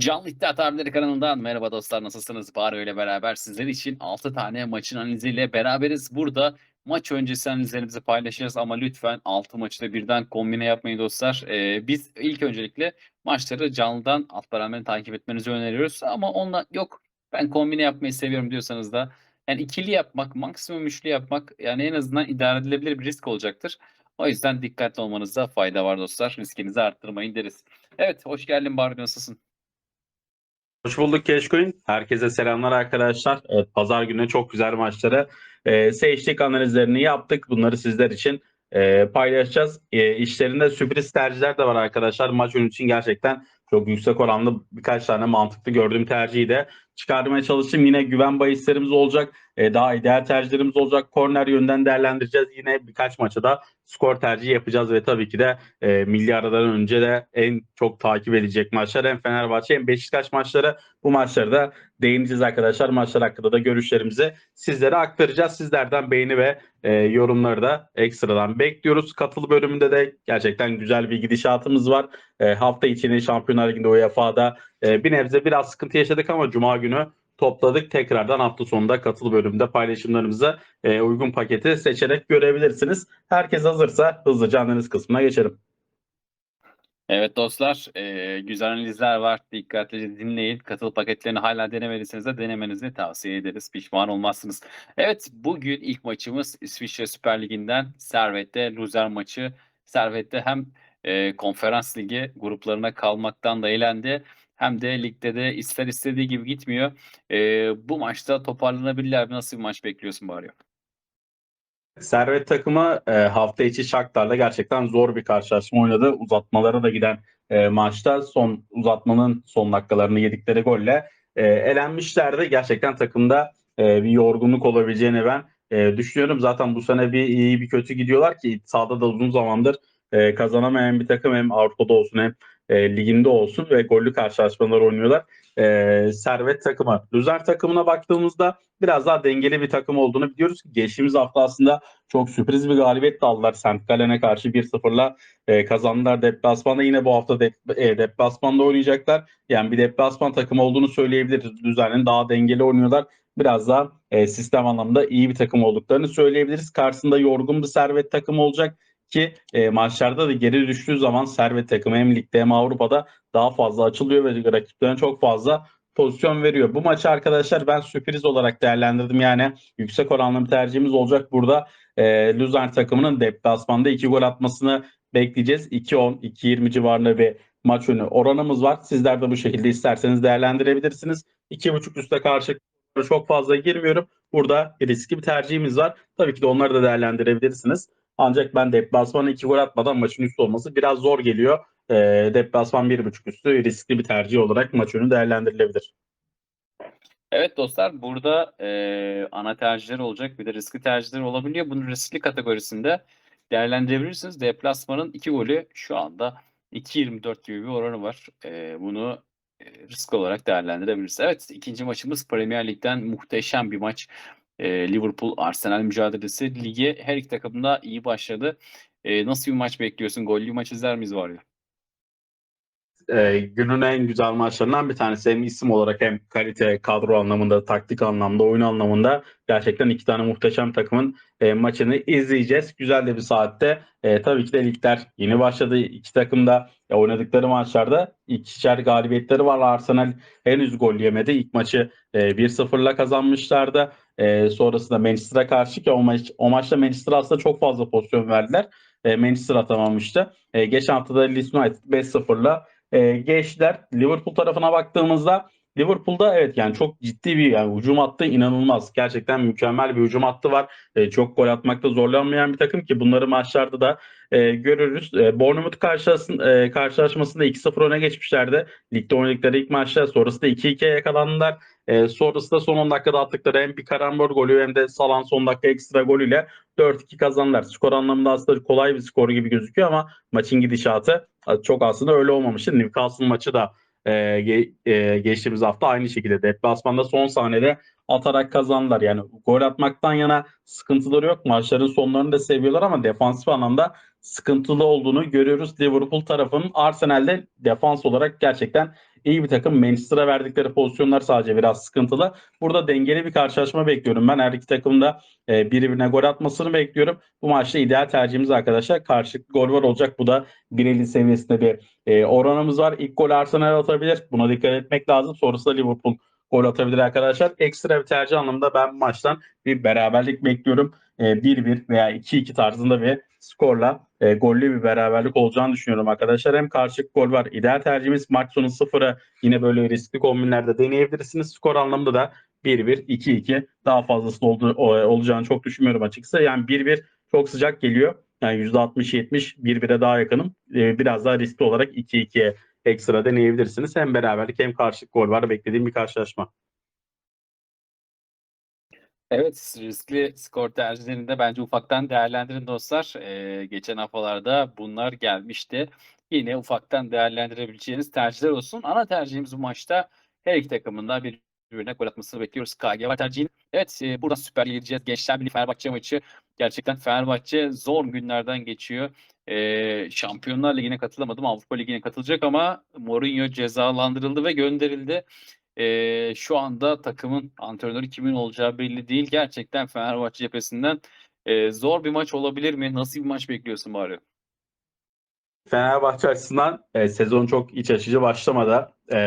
Canlı İddia Tabirleri kanalından merhaba dostlar nasılsınız? Baro ile beraber sizler için 6 tane maçın analiziyle beraberiz. Burada maç öncesi analizlerimizi paylaşacağız ama lütfen 6 maçı da birden kombine yapmayın dostlar. Ee, biz ilk öncelikle maçları canlıdan alt beraber takip etmenizi öneriyoruz ama onunla yok ben kombine yapmayı seviyorum diyorsanız da yani ikili yapmak, maksimum üçlü yapmak yani en azından idare edilebilir bir risk olacaktır. O yüzden dikkatli olmanızda fayda var dostlar. Riskinizi arttırmayın deriz. Evet hoş geldin Baro nasılsın? Hoş bulduk Keşkoyun. Herkese selamlar arkadaşlar. Evet, Pazar günü çok güzel maçları e, seçtik, analizlerini yaptık. Bunları sizler için e, paylaşacağız. E, işlerinde sürpriz tercihler de var arkadaşlar. Maç önü için gerçekten çok yüksek oranlı birkaç tane mantıklı gördüğüm tercihi de çıkarmaya çalıştım. Yine güven bahislerimiz olacak. E, daha ideal tercihlerimiz olacak. Korner yönden değerlendireceğiz. Yine birkaç maçı da skor tercihi yapacağız ve tabii ki de e, milli aradan önce de en çok takip edilecek maçlar hem Fenerbahçe hem Beşiktaş maçları bu maçları da değineceğiz arkadaşlar. Maçlar hakkında da görüşlerimizi sizlere aktaracağız. Sizlerden beğeni ve e, yorumları da ekstradan bekliyoruz. Katıl bölümünde de gerçekten güzel bir gidişatımız var. E, hafta içinde Şampiyonlar Ligi'nde UEFA'da e, bir nebze biraz sıkıntı yaşadık ama Cuma günü topladık. Tekrardan hafta sonunda katıl bölümünde paylaşımlarımızı e, uygun paketi seçerek görebilirsiniz. Herkes hazırsa hızlıca analiz kısmına geçelim. Evet dostlar, eee, güzel analizler var. Dikkatlice dinleyin. Katıl paketlerini hala denemediyseniz de denemenizi tavsiye ederiz. Pişman olmazsınız. Evet, bugün ilk maçımız İsviçre Süper Ligi'nden Servet'te Luzer maçı. Servet'te hem eee, konferans ligi gruplarına kalmaktan da eğlendi. Hem de ligde de ister istediği gibi gitmiyor. Eee, bu maçta toparlanabilirler mi? Nasıl bir maç bekliyorsun bari? Servet takımı e, hafta içi Shakhtar'la gerçekten zor bir karşılaşma oynadı. Uzatmalara da giden e, maçta son uzatmanın son dakikalarını yedikleri golle e, elenmişlerdi. Gerçekten takımda e, bir yorgunluk olabileceğini ben e, düşünüyorum. Zaten bu sene bir iyi bir kötü gidiyorlar ki sahada da uzun zamandır e, kazanamayan bir takım hem Avrupa'da olsun hem e, liginde olsun ve gollü karşılaşmalar oynuyorlar. E, Servet takımı. Lüzer takımına baktığımızda biraz daha dengeli bir takım olduğunu biliyoruz geçtiğimiz hafta aslında çok sürpriz bir galibiyet de aldılar. St. Gallen'e karşı 1-0'la e, kazandılar deplasmanda. Yine bu hafta de, e, oynayacaklar. Yani bir deplasman takımı olduğunu söyleyebiliriz. Düzenli daha dengeli oynuyorlar. Biraz daha e, sistem anlamında iyi bir takım olduklarını söyleyebiliriz. Karşısında yorgun bir servet takımı olacak ki e, maçlarda da geri düştüğü zaman servet takımı hem ligde hem Avrupa'da daha fazla açılıyor ve rakiplerine çok fazla pozisyon veriyor. Bu maçı arkadaşlar ben sürpriz olarak değerlendirdim. Yani yüksek oranlı bir tercihimiz olacak burada. E, Luzern takımının deplasmanda 2 gol atmasını bekleyeceğiz. 2-10, 2-20 civarında bir maç önü oranımız var. Sizler de bu şekilde isterseniz değerlendirebilirsiniz. 2.5 üste karşı çok fazla girmiyorum. Burada riskli bir tercihimiz var. Tabii ki de onları da değerlendirebilirsiniz. Ancak ben deplasmana 2 gol atmadan maçın üstü olması biraz zor geliyor. E, deplasman 1.5 üstü riskli bir tercih olarak maç önü değerlendirilebilir. Evet dostlar burada eee, ana tercihler olacak bir de riskli tercihler olabiliyor. Bunu riskli kategorisinde değerlendirebilirsiniz. Deplasmanın 2 golü şu anda 2.24 gibi bir oranı var. Eee, bunu e, risk olarak değerlendirebiliriz. Evet ikinci maçımız Premier Lig'den muhteşem bir maç. Eee, Liverpool Arsenal mücadelesi. Lige her iki takım da iyi başladı. Eee, nasıl bir maç bekliyorsun? Gollü maç izler miyiz var ya? e, günün en güzel maçlarından bir tanesi. Hem isim olarak hem kalite, kadro anlamında, taktik anlamda, oyun anlamında gerçekten iki tane muhteşem takımın e, maçını izleyeceğiz. Güzel de bir saatte. E, tabii ki de ligler yeni başladı. İki takım da e, oynadıkları maçlarda ikişer galibiyetleri var. Arsenal henüz gol yemedi. İlk maçı e, 1-0'la kazanmışlardı. E, sonrasında Manchester'a karşı ki o, maç, o maçta Manchester aslında çok fazla pozisyon verdiler. E, Manchester atamamıştı. E, geçen hafta Leeds United 5-0'la e, geçtiler. Liverpool tarafına baktığımızda Liverpool'da evet yani çok ciddi bir yani hücum hattı inanılmaz. Gerçekten mükemmel bir hücum hattı var. E, çok gol atmakta zorlanmayan bir takım ki bunları maçlarda da e, görürüz. E, Bournemouth karşılaşmasında, e, karşılaşmasında 2-0 öne geçmişlerdi. Ligde oynadıkları ilk maçta sonrasında 2-2'ye yakalandılar. E, sonrasında son 10 dakikada attıkları hem bir karambol golü hem de Salan son dakika ekstra golüyle 4-2 kazandılar. Skor anlamında aslında kolay bir skor gibi gözüküyor ama maçın gidişatı çok aslında öyle olmamıştı. Newcastle maçı da e, ge, e, geçtiğimiz hafta aynı şekilde deplasmanda son saniyede atarak kazandılar. Yani gol atmaktan yana sıkıntıları yok. Maçların sonlarını da seviyorlar ama defansif anlamda sıkıntılı olduğunu görüyoruz. Liverpool tarafının Arsenal'de defans olarak gerçekten iyi bir takım. Manchester'a verdikleri pozisyonlar sadece biraz sıkıntılı. Burada dengeli bir karşılaşma bekliyorum ben. Her iki takım da e, birbirine gol atmasını bekliyorum. Bu maçta ideal tercihimiz arkadaşlar karşılıklı gol var olacak. Bu da 1.50 seviyesinde bir e, oranımız var. İlk gol Arsenal atabilir. Buna dikkat etmek lazım. Sonrasında Liverpool gol atabilir arkadaşlar. Ekstra bir tercih anlamında ben maçtan bir beraberlik bekliyorum. E, 1-1 veya 2-2 tarzında bir skorla e, gollü bir beraberlik olacağını düşünüyorum arkadaşlar. Hem karşılıklı gol var. İdeal tercihimiz maç sonu sıfıra yine böyle riskli kombinlerde deneyebilirsiniz. Skor anlamında da 1-1, 2-2 daha fazlası oldu, olacağını çok düşünmüyorum açıkçası. Yani 1-1 çok sıcak geliyor. Yani %60-70 1-1'e daha yakınım. Ee, biraz daha riskli olarak 2-2'ye ekstra deneyebilirsiniz. Hem beraberlik hem karşılık gol var. Beklediğim bir karşılaşma. Evet, riskli skor tercihlerini de bence ufaktan değerlendirin dostlar. Ee, geçen haftalarda bunlar gelmişti. Yine ufaktan değerlendirebileceğiniz tercihler olsun. Ana tercihimiz bu maçta her iki takımın da birbirine gol atmasını bekliyoruz. KG var tercihini. Evet, e, buradan Süper Lig'e gideceğiz. Gençler Birliği Fenerbahçe maçı. Gerçekten Fenerbahçe zor günlerden geçiyor. Ee, Şampiyonlar Ligi'ne katılamadım. Avrupa Ligi'ne katılacak ama Mourinho cezalandırıldı ve gönderildi. Ee, şu anda takımın antrenörü kimin olacağı belli değil. Gerçekten Fenerbahçe cephesinden e, zor bir maç olabilir mi? Nasıl bir maç bekliyorsun bari? Fenerbahçe açısından e, sezon çok iç açıcı başlamadı. E,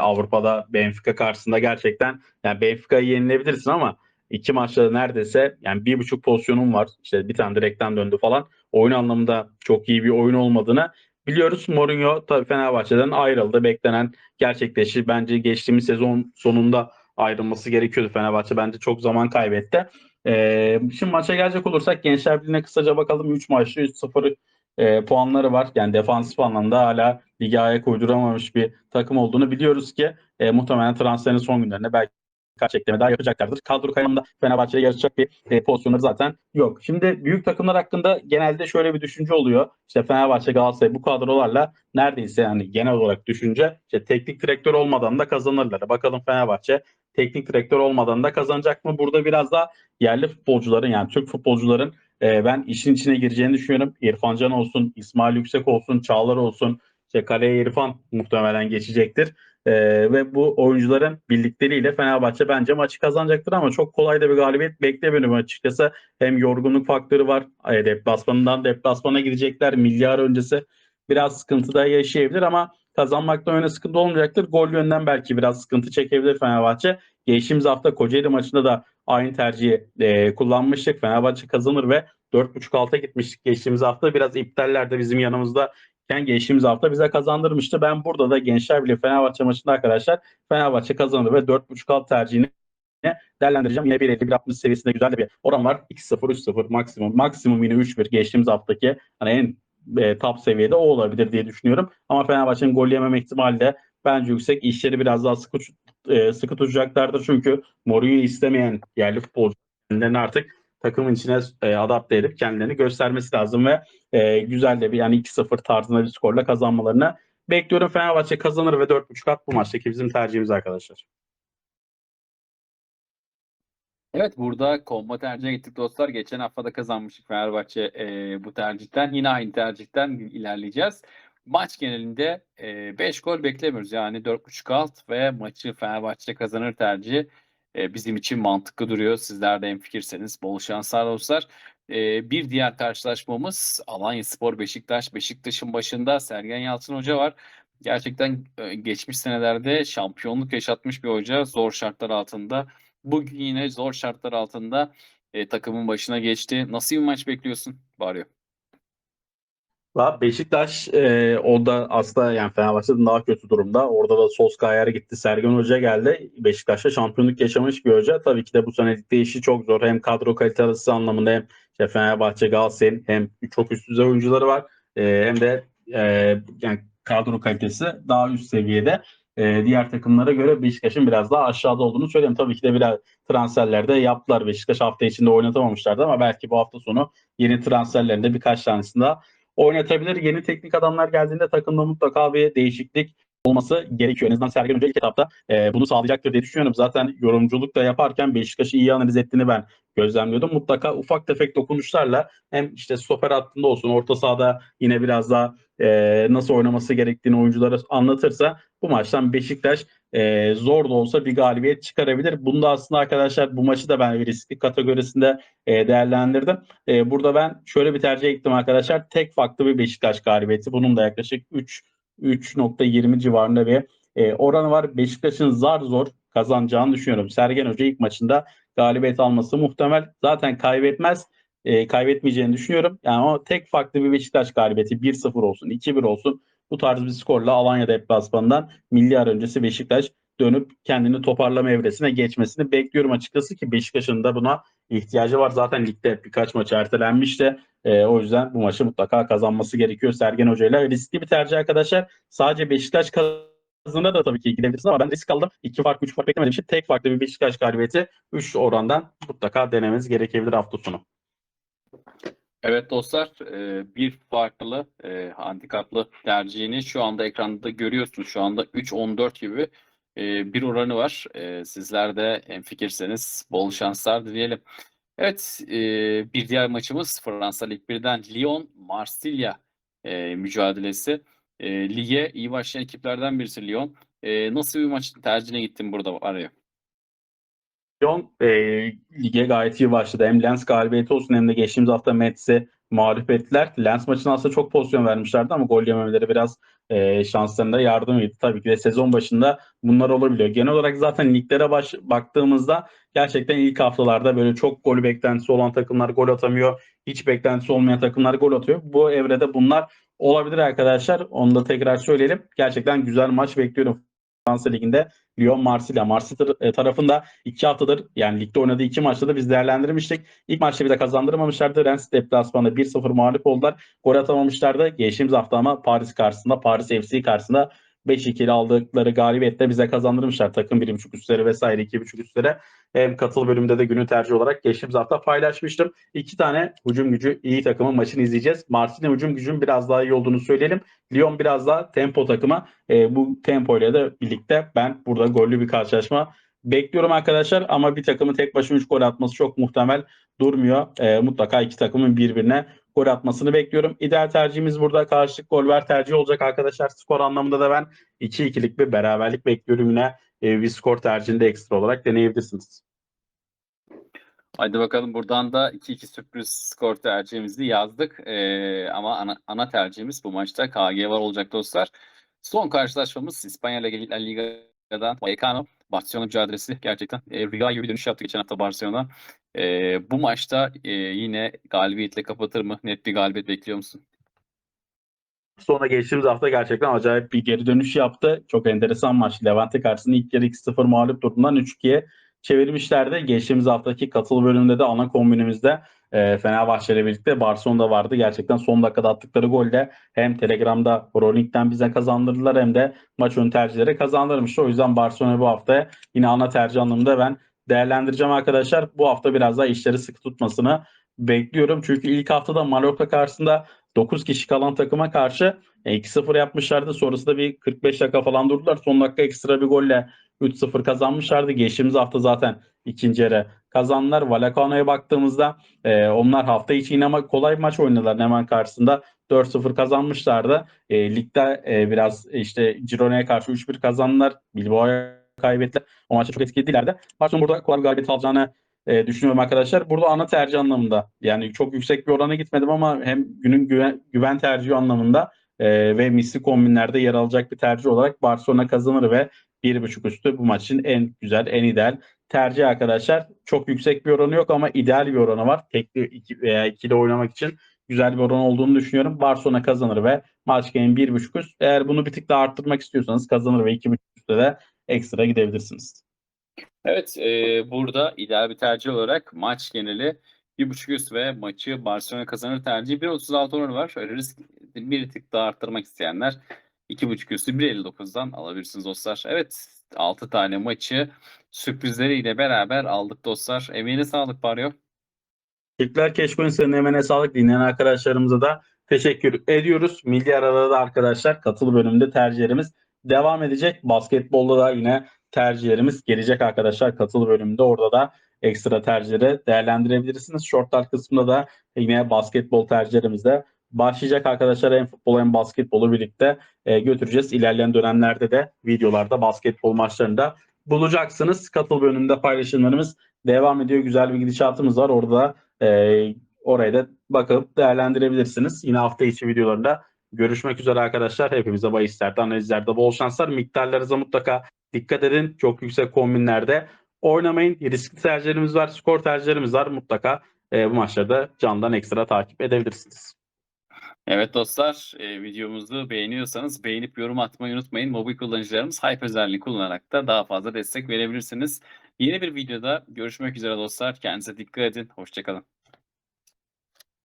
Avrupa'da Benfica karşısında gerçekten yani Benfica'yı yenilebilirsin ama iki maçta neredeyse yani bir buçuk pozisyonun var. İşte bir tane direkten döndü falan. Oyun anlamında çok iyi bir oyun olmadığını biliyoruz. Mourinho tabii Fenerbahçe'den ayrıldı. Beklenen gerçekleşti. Bence geçtiğimiz sezon sonunda ayrılması gerekiyordu Fenerbahçe. Bence çok zaman kaybetti. Ee, şimdi maça gelecek olursak Gençler Birliği'ne kısaca bakalım. 3 maçta 3-0 e, puanları var. Yani defansif anlamda hala lige ayak uyduramamış bir takım olduğunu biliyoruz ki e, muhtemelen transferin son günlerinde belki kaç ekleme daha yapacaklardır. Kadro kayımında Fenerbahçe'ye yarışacak bir e, pozisyonları zaten yok. Şimdi büyük takımlar hakkında genelde şöyle bir düşünce oluyor. İşte Fenerbahçe, Galatasaray bu kadrolarla neredeyse yani genel olarak düşünce işte teknik direktör olmadan da kazanırlar. Bakalım Fenerbahçe teknik direktör olmadan da kazanacak mı? Burada biraz daha yerli futbolcuların yani Türk futbolcuların e, ben işin içine gireceğini düşünüyorum. İrfan Can olsun, İsmail Yüksek olsun, Çağlar olsun. İşte kaleye İrfan muhtemelen geçecektir. Ee, ve bu oyuncuların birlikleriyle Fenerbahçe bence maçı kazanacaktır ama çok kolay da bir galibiyet beklemiyorum açıkçası. Hem yorgunluk faktörü var. E, deplasmanından deplasmana gidecekler. Milyar öncesi biraz sıkıntı da yaşayabilir ama kazanmakta öyle sıkıntı olmayacaktır. Gol yönden belki biraz sıkıntı çekebilir Fenerbahçe. Geçtiğimiz hafta Kocaeli maçında da aynı tercihi e, kullanmıştık. Fenerbahçe kazanır ve 4.5 alta gitmiştik geçtiğimiz hafta. Biraz iptaller de bizim yanımızda iken geçtiğimiz hafta bize kazandırmıştı. Ben burada da Gençler Birliği Fenerbahçe maçında arkadaşlar Fenerbahçe kazanır ve 4.5 alt tercihini değerlendireceğim. Yine 1.50-1.60 seviyesinde güzel bir oran var. 2-0, 3-0 maksimum. Maksimum yine 3-1 geçtiğimiz haftaki hani en e, top seviyede o olabilir diye düşünüyorum. Ama Fenerbahçe'nin gol yememe ihtimali de bence yüksek. İşleri biraz daha sıkı, e, sıkı tutacaklardır. Çünkü Mourinho istemeyen yerli futbolcuların artık takımın içine e, adapte edip kendilerini göstermesi lazım ve e, güzel de bir yani 2-0 tarzında bir skorla kazanmalarını bekliyorum. Fenerbahçe kazanır ve 4.5 at bu maçtaki bizim tercihimiz arkadaşlar. Evet burada komba tercihe gittik dostlar. Geçen hafta da kazanmıştık Fenerbahçe e, bu tercihten. Yine aynı tercihten ilerleyeceğiz. Maç genelinde 5 e, gol beklemiyoruz. Yani 4.5 alt ve maçı Fenerbahçe kazanır tercihi e, bizim için mantıklı duruyor. Sizler de hemfikirseniz bol şanslar dostlar. E, bir diğer karşılaşmamız Alanya Spor Beşiktaş. Beşiktaş'ın başında Sergen Yalçın Hoca var. Gerçekten e, geçmiş senelerde şampiyonluk yaşatmış bir hoca zor şartlar altında. Bugün yine zor şartlar altında e, takımın başına geçti. Nasıl bir maç bekliyorsun Baryo? Beşiktaş e, o da aslında yani Fenerbahçe'den daha kötü durumda. Orada da Solskjaer gitti. Sergen Hoca geldi. Beşiktaş'ta şampiyonluk yaşamış bir hoca. Tabii ki de bu sene işi çok zor. Hem kadro kalitesi anlamında hem işte Fenerbahçe, Galatasaray'ın hem çok üst düzey oyuncuları var. E, hem de e, yani kadro kalitesi daha üst seviyede. E, diğer takımlara göre Beşiktaş'ın biraz daha aşağıda olduğunu söyleyeyim. Tabii ki de biraz transferlerde yaptılar. Beşiktaş hafta içinde oynatamamışlardı ama belki bu hafta sonu yeni transferlerinde birkaç tanesinde oynatabilir. Yeni teknik adamlar geldiğinde takımda mutlaka bir değişiklik olması gerekiyor. En azından Sergen Hoca ilk etapta e, bunu sağlayacaktır diye düşünüyorum. Zaten yorumculuk da yaparken Beşiktaş'ı iyi analiz ettiğini ben gözlemliyordum. Mutlaka ufak tefek dokunuşlarla hem işte stoper hattında olsun orta sahada yine biraz daha e, nasıl oynaması gerektiğini oyunculara anlatırsa bu maçtan Beşiktaş e, zor da olsa bir galibiyet çıkarabilir. Bunda aslında arkadaşlar bu maçı da ben riskli kategorisinde e, değerlendirdim. E, burada ben şöyle bir tercih ettim arkadaşlar. Tek farklı bir Beşiktaş galibiyeti. Bunun da yaklaşık 3 3.20 civarında bir e, oranı var. Beşiktaş'ın zar zor kazanacağını düşünüyorum. Sergen Hoca ilk maçında galibiyet alması muhtemel. Zaten kaybetmez. E, kaybetmeyeceğini düşünüyorum. Yani o tek farklı bir Beşiktaş galibiyeti 1-0 olsun, 2-1 olsun. Bu tarz bir skorla Alanya deplasmanından milli ara öncesi Beşiktaş dönüp kendini toparlama evresine geçmesini bekliyorum açıkçası ki Beşiktaş'ın da buna ihtiyacı var. Zaten ligde birkaç maç ertelenmişti. E, o yüzden bu maçı mutlaka kazanması gerekiyor Sergen Hoca ile. Riskli bir tercih arkadaşlar. Sadece Beşiktaş kazanına da tabii ki gidebilirsiniz ama ben risk aldım. İki fark, üç fark beklemediğim için tek farklı bir Beşiktaş galibiyeti 3 orandan mutlaka denemeniz gerekebilir hafta sonu. Evet dostlar e, bir farklı e, handikaplı tercihini şu anda ekranda görüyorsunuz. Şu anda 3.14 gibi e, bir oranı var. E, sizler de hemfikirseniz bol şanslar dileyelim. Evet e, bir diğer maçımız Fransa Lig 1'den Lyon Marsilya e, mücadelesi. E, lige iyi başlayan ekiplerden birisi Lyon. E, nasıl bir maç tercihine gittin burada araya? Lyon e, lige gayet iyi başladı. Hem Lens galibiyeti olsun hem de geçtiğimiz hafta Mets'i mağlup ettiler. Lens maçına aslında çok pozisyon vermişlerdi ama gol yememeleri biraz e, şanslarında yardım etti. Tabii ki de sezon başında bunlar olabiliyor. Genel olarak zaten liglere baş, baktığımızda gerçekten ilk haftalarda böyle çok gol beklentisi olan takımlar gol atamıyor. Hiç beklentisi olmayan takımlar gol atıyor. Bu evrede bunlar olabilir arkadaşlar. Onu da tekrar söyleyelim. Gerçekten güzel maç bekliyorum Fransa Ligi'nde Lyon Marsilya. Marsilya e, tarafında iki haftadır yani ligde oynadığı iki maçta da biz değerlendirmiştik. İlk maçta bize kazandıramamışlardı. Rennes deplasmanında 1-0 mağlup oldular. Gol atamamışlardı. Geçtiğimiz hafta ama Paris karşısında, Paris FC karşısında 5-2'li aldıkları galibiyette bize kazandırmışlar. Takım 1.5 üstleri vesaire 2.5 üstlere. Hem katıl bölümünde de günü tercih olarak geçtiğimiz hafta paylaşmıştım. İki tane hücum gücü iyi takımın maçını izleyeceğiz. Marsilya hücum gücünün biraz daha iyi olduğunu söyleyelim. Lyon biraz daha tempo takımı. E, bu tempo ile de birlikte ben burada gollü bir karşılaşma bekliyorum arkadaşlar. Ama bir takımın tek başına 3 gol atması çok muhtemel durmuyor. E, mutlaka iki takımın birbirine gol atmasını bekliyorum. İdeal tercihimiz burada karşılık gol ver tercih olacak arkadaşlar. Skor anlamında da ben 2-2'lik bir beraberlik bekliyorum yine. E, skor tercihinde ekstra olarak deneyebilirsiniz. Hadi bakalım buradan da 2-2 sürpriz skor tercihimizi yazdık. Ee, ama ana, ana tercihimiz bu maçta KG var olacak dostlar. Son karşılaşmamız İspanya La Liga'dan Vallecano. Barcelona mücadelesi gerçekten e, Riga gibi dönüş yaptı geçen hafta Barcelona. E, bu maçta e, yine galibiyetle kapatır mı? Net bir galibiyet bekliyor musun? Sonra geçtiğimiz hafta gerçekten acayip bir geri dönüş yaptı. Çok enteresan maç. Levante karşısında ilk yarı 2-0 mağlup durumdan 3-2'ye çevirmişlerdi. Geçtiğimiz haftaki katıl bölümünde de ana kombinimizde e, Fenerbahçe ile birlikte Barcelona'da vardı. Gerçekten son dakikada attıkları golle hem Telegram'da Rolling'den bize kazandırdılar hem de maç ön tercihleri kazandırmıştı. O yüzden Barcelona bu hafta yine ana tercih anlamında ben değerlendireceğim arkadaşlar. Bu hafta biraz daha işleri sıkı tutmasını bekliyorum. Çünkü ilk haftada Mallorca karşısında 9 kişi kalan takıma karşı 2-0 yapmışlardı. Sonrasında bir 45 dakika falan durdular. Son dakika ekstra bir golle 3-0 kazanmışlardı. Geçtiğimiz hafta zaten ikinci yarı kazandılar. Vallecano'ya baktığımızda e, onlar hafta içi yine kolay bir maç oynadılar hemen karşısında. 4-0 kazanmışlardı. E, ligde e, biraz işte Girona'ya karşı 3-1 kazandılar. Bilbao'ya kaybettiler. O maçta çok etkili değillerdi. Barcelona burada kolay bir galibiyet alacağını e, düşünüyorum arkadaşlar. Burada ana tercih anlamında yani çok yüksek bir orana gitmedim ama hem günün güven, güven tercihi anlamında e, ve misli kombinlerde yer alacak bir tercih olarak Barcelona kazanır ve 1.5 üstü bu maçın en güzel, en ideal tercih arkadaşlar. Çok yüksek bir oranı yok ama ideal bir oranı var. Tekli iki veya ikili oynamak için güzel bir oran olduğunu düşünüyorum. Barcelona kazanır ve maç game 1.5 üst. Eğer bunu bir tık daha arttırmak istiyorsanız kazanır ve 2.5 üstte de ekstra gidebilirsiniz. Evet, e, burada ideal bir tercih olarak maç geneli 1.5 üst ve maçı Barcelona kazanır tercihi 1.36 oranı var. Risk bir tık daha arttırmak isteyenler 2.5 üstü 1.59'dan alabilirsiniz dostlar. Evet 6 tane maçı sürprizleriyle beraber aldık dostlar. Emeğine sağlık Baryo. Teşekkürler Keşkoyun senin emeğine sağlık. Dinleyen arkadaşlarımıza da teşekkür ediyoruz. Milli arada da arkadaşlar katılı bölümünde tercihlerimiz devam edecek. Basketbolda da yine tercihlerimiz gelecek arkadaşlar. Katıl bölümünde orada da ekstra tercihleri değerlendirebilirsiniz. Shortlar kısmında da yine basketbol tercihlerimiz de başlayacak arkadaşlar. Hem futbol hem basketbolu birlikte e, götüreceğiz. İlerleyen dönemlerde de videolarda basketbol maçlarında bulacaksınız. Katıl bölümünde paylaşımlarımız devam ediyor. Güzel bir gidişatımız var. Orada da e, oraya da bakıp değerlendirebilirsiniz. Yine hafta içi videolarında görüşmek üzere arkadaşlar. Hepimize bahislerde, analizlerde bol şanslar. Miktarlarınıza mutlaka dikkat edin. Çok yüksek kombinlerde oynamayın. Riskli tercihlerimiz var, skor tercihlerimiz var. Mutlaka e, bu maçlarda candan ekstra takip edebilirsiniz. Evet dostlar, e, videomuzu beğeniyorsanız beğenip yorum atmayı unutmayın. Mobil kullanıcılarımız Hype özelliğini kullanarak da daha fazla destek verebilirsiniz. Yeni bir videoda görüşmek üzere dostlar. Kendinize dikkat edin. Hoşçakalın.